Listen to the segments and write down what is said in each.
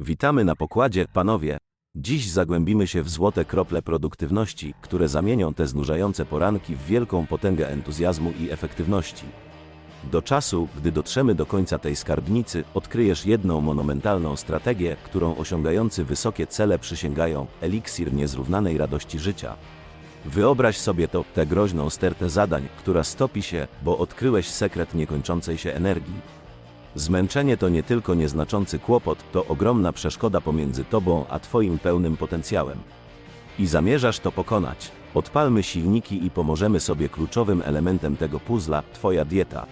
Witamy na pokładzie, panowie. Dziś zagłębimy się w złote krople produktywności, które zamienią te znużające poranki w wielką potęgę entuzjazmu i efektywności. Do czasu, gdy dotrzemy do końca tej skarbnicy, odkryjesz jedną monumentalną strategię, którą osiągający wysokie cele przysięgają eliksir niezrównanej radości życia. Wyobraź sobie to, tę groźną stertę zadań, która stopi się, bo odkryłeś sekret niekończącej się energii. Zmęczenie to nie tylko nieznaczący kłopot, to ogromna przeszkoda pomiędzy tobą a twoim pełnym potencjałem. I zamierzasz to pokonać. Odpalmy silniki i pomożemy sobie kluczowym elementem tego puzla twoja dieta.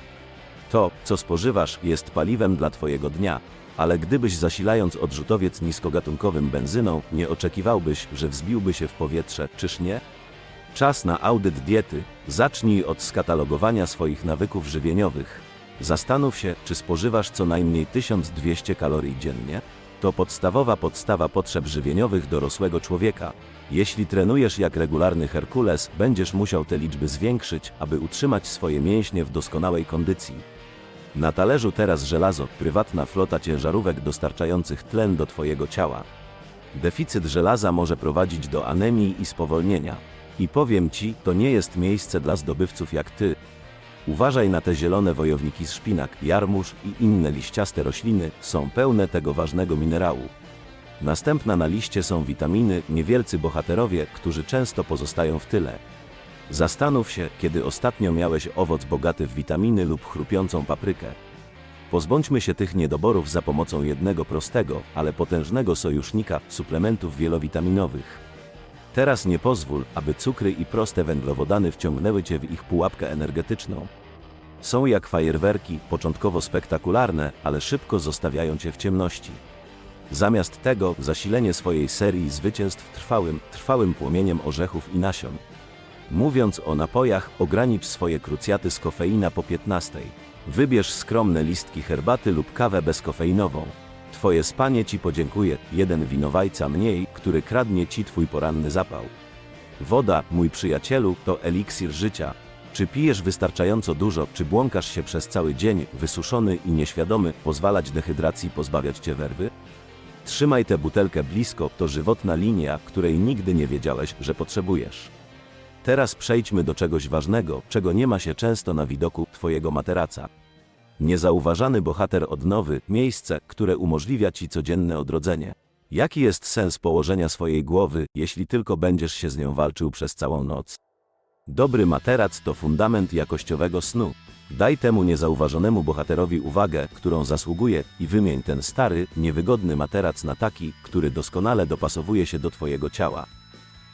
To, co spożywasz, jest paliwem dla twojego dnia, ale gdybyś zasilając odrzutowiec niskogatunkowym benzyną, nie oczekiwałbyś, że wzbiłby się w powietrze, czyż nie? Czas na audyt diety. Zacznij od skatalogowania swoich nawyków żywieniowych. Zastanów się, czy spożywasz co najmniej 1200 kalorii dziennie. To podstawowa podstawa potrzeb żywieniowych dorosłego człowieka. Jeśli trenujesz jak regularny Herkules, będziesz musiał te liczby zwiększyć, aby utrzymać swoje mięśnie w doskonałej kondycji. Na talerzu teraz żelazo, prywatna flota ciężarówek dostarczających tlen do Twojego ciała. Deficyt żelaza może prowadzić do anemii i spowolnienia. I powiem Ci, to nie jest miejsce dla zdobywców jak Ty. Uważaj na te zielone wojowniki z szpinak, jarmuż i inne liściaste rośliny, są pełne tego ważnego minerału. Następna na liście są witaminy, niewielcy bohaterowie, którzy często pozostają w tyle. Zastanów się, kiedy ostatnio miałeś owoc bogaty w witaminy lub chrupiącą paprykę. Pozbądźmy się tych niedoborów za pomocą jednego prostego, ale potężnego sojusznika suplementów wielowitaminowych. Teraz nie pozwól, aby cukry i proste węglowodany wciągnęły cię w ich pułapkę energetyczną. Są jak fajerwerki, początkowo spektakularne, ale szybko zostawiają cię w ciemności. Zamiast tego zasilenie swojej serii zwycięstw trwałym, trwałym płomieniem orzechów i nasion. Mówiąc o napojach, ogranicz swoje krucjaty z kofeina po 15. Wybierz skromne listki herbaty lub kawę bezkofeinową. Twoje spanie ci podziękuje, jeden winowajca mniej, który kradnie ci twój poranny zapał. Woda, mój przyjacielu, to eliksir życia. Czy pijesz wystarczająco dużo, czy błąkasz się przez cały dzień, wysuszony i nieświadomy, pozwalać dehydracji pozbawiać cię werwy? Trzymaj tę butelkę blisko, to żywotna linia, której nigdy nie wiedziałeś, że potrzebujesz. Teraz przejdźmy do czegoś ważnego, czego nie ma się często na widoku twojego materaca. Niezauważany bohater odnowy, miejsce, które umożliwia ci codzienne odrodzenie. Jaki jest sens położenia swojej głowy, jeśli tylko będziesz się z nią walczył przez całą noc? Dobry materac to fundament jakościowego snu. Daj temu niezauważonemu bohaterowi uwagę, którą zasługuje i wymień ten stary, niewygodny materac na taki, który doskonale dopasowuje się do twojego ciała.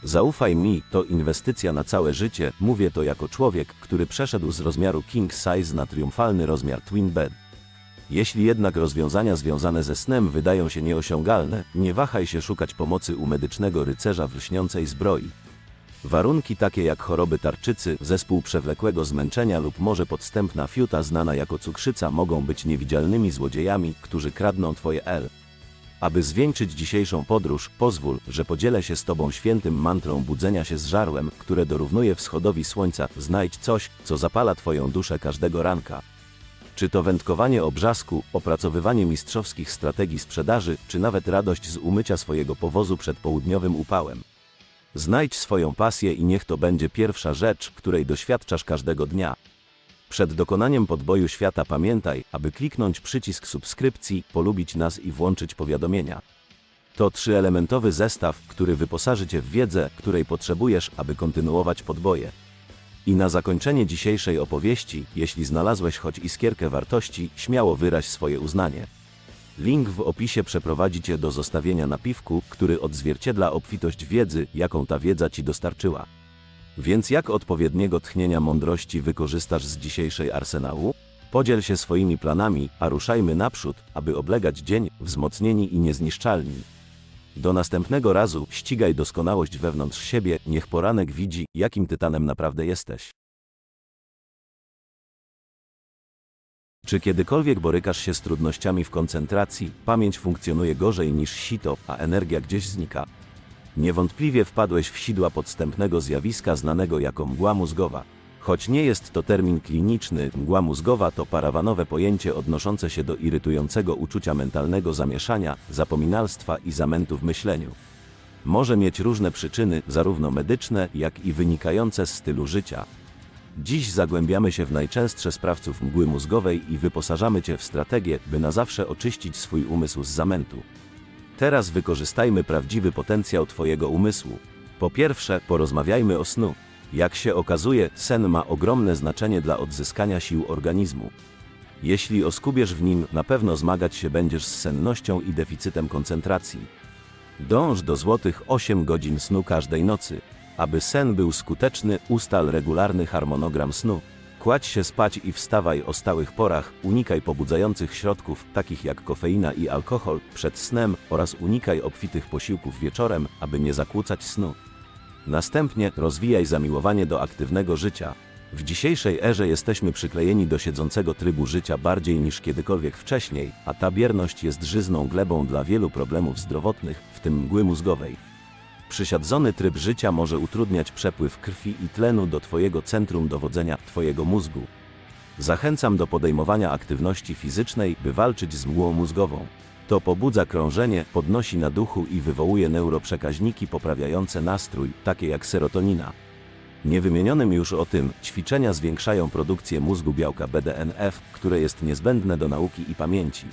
Zaufaj mi, to inwestycja na całe życie, mówię to jako człowiek, który przeszedł z rozmiaru king size na triumfalny rozmiar twin bed. Jeśli jednak rozwiązania związane ze snem wydają się nieosiągalne, nie wahaj się szukać pomocy u medycznego rycerza w lśniącej zbroi. Warunki takie jak choroby tarczycy, zespół przewlekłego zmęczenia lub może podstępna fiuta znana jako cukrzyca mogą być niewidzialnymi złodziejami, którzy kradną twoje L. Aby zwieńczyć dzisiejszą podróż, pozwól, że podzielę się z Tobą świętym mantrą budzenia się z żarłem, które dorównuje wschodowi słońca. Znajdź coś, co zapala Twoją duszę każdego ranka. Czy to wędkowanie obrzasku, opracowywanie mistrzowskich strategii sprzedaży, czy nawet radość z umycia swojego powozu przed południowym upałem. Znajdź swoją pasję i niech to będzie pierwsza rzecz, której doświadczasz każdego dnia. Przed dokonaniem podboju świata pamiętaj, aby kliknąć przycisk subskrypcji, polubić nas i włączyć powiadomienia. To trzyelementowy zestaw, który wyposaży Cię w wiedzę, której potrzebujesz, aby kontynuować podboje. I na zakończenie dzisiejszej opowieści, jeśli znalazłeś choć iskierkę wartości, śmiało wyraź swoje uznanie. Link w opisie przeprowadzi Cię do zostawienia napiwku, który odzwierciedla obfitość wiedzy, jaką ta wiedza Ci dostarczyła. Więc jak odpowiedniego tchnienia mądrości wykorzystasz z dzisiejszej arsenału? Podziel się swoimi planami, a ruszajmy naprzód, aby oblegać dzień, wzmocnieni i niezniszczalni. Do następnego razu ścigaj doskonałość wewnątrz siebie, niech poranek widzi, jakim tytanem naprawdę jesteś. Czy kiedykolwiek borykasz się z trudnościami w koncentracji, pamięć funkcjonuje gorzej niż sito, a energia gdzieś znika? Niewątpliwie wpadłeś w sidła podstępnego zjawiska znanego jako mgła mózgowa. Choć nie jest to termin kliniczny, mgła mózgowa to parawanowe pojęcie odnoszące się do irytującego uczucia mentalnego zamieszania, zapominalstwa i zamętu w myśleniu. Może mieć różne przyczyny, zarówno medyczne, jak i wynikające z stylu życia. Dziś zagłębiamy się w najczęstsze sprawców mgły mózgowej i wyposażamy Cię w strategię, by na zawsze oczyścić swój umysł z zamętu. Teraz wykorzystajmy prawdziwy potencjał Twojego umysłu. Po pierwsze, porozmawiajmy o snu. Jak się okazuje, sen ma ogromne znaczenie dla odzyskania sił organizmu. Jeśli oskubiesz w nim, na pewno zmagać się będziesz z sennością i deficytem koncentracji. Dąż do złotych 8 godzin snu każdej nocy. Aby sen był skuteczny, ustal regularny harmonogram snu. Kładź się spać i wstawaj o stałych porach, unikaj pobudzających środków, takich jak kofeina i alkohol, przed snem oraz unikaj obfitych posiłków wieczorem, aby nie zakłócać snu. Następnie rozwijaj zamiłowanie do aktywnego życia. W dzisiejszej erze jesteśmy przyklejeni do siedzącego trybu życia bardziej niż kiedykolwiek wcześniej, a ta bierność jest żyzną glebą dla wielu problemów zdrowotnych, w tym mgły mózgowej. Przysiadzony tryb życia może utrudniać przepływ krwi i tlenu do Twojego centrum dowodzenia, Twojego mózgu. Zachęcam do podejmowania aktywności fizycznej, by walczyć z mgłą mózgową. To pobudza krążenie, podnosi na duchu i wywołuje neuroprzekaźniki poprawiające nastrój, takie jak serotonina. Niewymienionym już o tym, ćwiczenia zwiększają produkcję mózgu białka BDNF, które jest niezbędne do nauki i pamięci.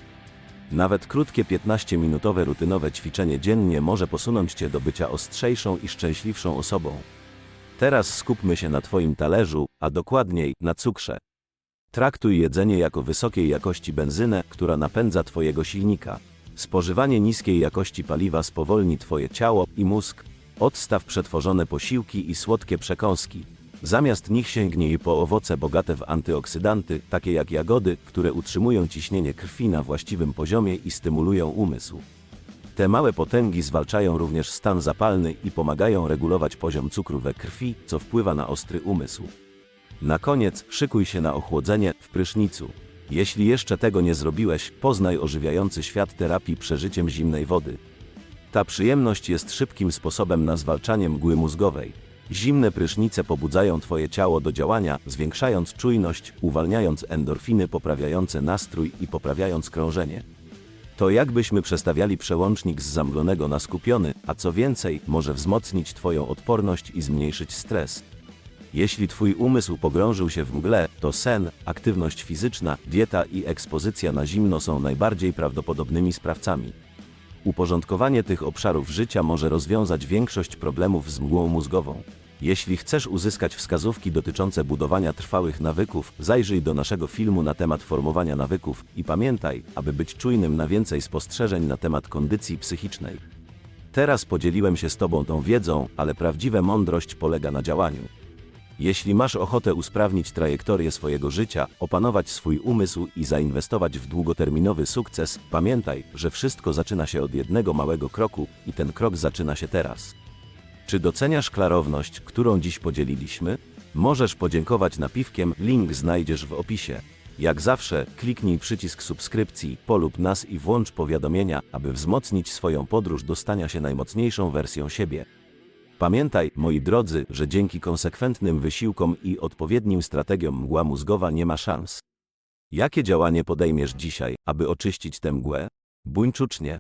Nawet krótkie 15-minutowe rutynowe ćwiczenie dziennie może posunąć Cię do bycia ostrzejszą i szczęśliwszą osobą. Teraz skupmy się na Twoim talerzu, a dokładniej na cukrze. Traktuj jedzenie jako wysokiej jakości benzynę, która napędza Twojego silnika. Spożywanie niskiej jakości paliwa spowolni Twoje ciało i mózg. Odstaw przetworzone posiłki i słodkie przekąski. Zamiast nich sięgnij po owoce bogate w antyoksydanty, takie jak jagody, które utrzymują ciśnienie krwi na właściwym poziomie i stymulują umysł. Te małe potęgi zwalczają również stan zapalny i pomagają regulować poziom cukru we krwi, co wpływa na ostry umysł. Na koniec szykuj się na ochłodzenie w prysznicu. Jeśli jeszcze tego nie zrobiłeś, poznaj ożywiający świat terapii przeżyciem zimnej wody. Ta przyjemność jest szybkim sposobem na zwalczanie mgły mózgowej. Zimne prysznice pobudzają Twoje ciało do działania, zwiększając czujność, uwalniając endorfiny poprawiające nastrój i poprawiając krążenie. To jakbyśmy przestawiali przełącznik z zamglonego na skupiony, a co więcej, może wzmocnić Twoją odporność i zmniejszyć stres. Jeśli Twój umysł pogrążył się w mgle, to sen, aktywność fizyczna, dieta i ekspozycja na zimno są najbardziej prawdopodobnymi sprawcami. Uporządkowanie tych obszarów życia może rozwiązać większość problemów z mgłą mózgową. Jeśli chcesz uzyskać wskazówki dotyczące budowania trwałych nawyków, zajrzyj do naszego filmu na temat formowania nawyków i pamiętaj, aby być czujnym na więcej spostrzeżeń na temat kondycji psychicznej. Teraz podzieliłem się z Tobą tą wiedzą, ale prawdziwa mądrość polega na działaniu. Jeśli masz ochotę usprawnić trajektorię swojego życia, opanować swój umysł i zainwestować w długoterminowy sukces, pamiętaj, że wszystko zaczyna się od jednego małego kroku i ten krok zaczyna się teraz. Czy doceniasz klarowność, którą dziś podzieliliśmy? Możesz podziękować napiwkiem, link znajdziesz w opisie. Jak zawsze, kliknij przycisk subskrypcji, polub nas i włącz powiadomienia, aby wzmocnić swoją podróż do stania się najmocniejszą wersją siebie. Pamiętaj, moi drodzy, że dzięki konsekwentnym wysiłkom i odpowiednim strategiom mgła mózgowa nie ma szans. Jakie działanie podejmiesz dzisiaj, aby oczyścić tę mgłę? Buńczucznie.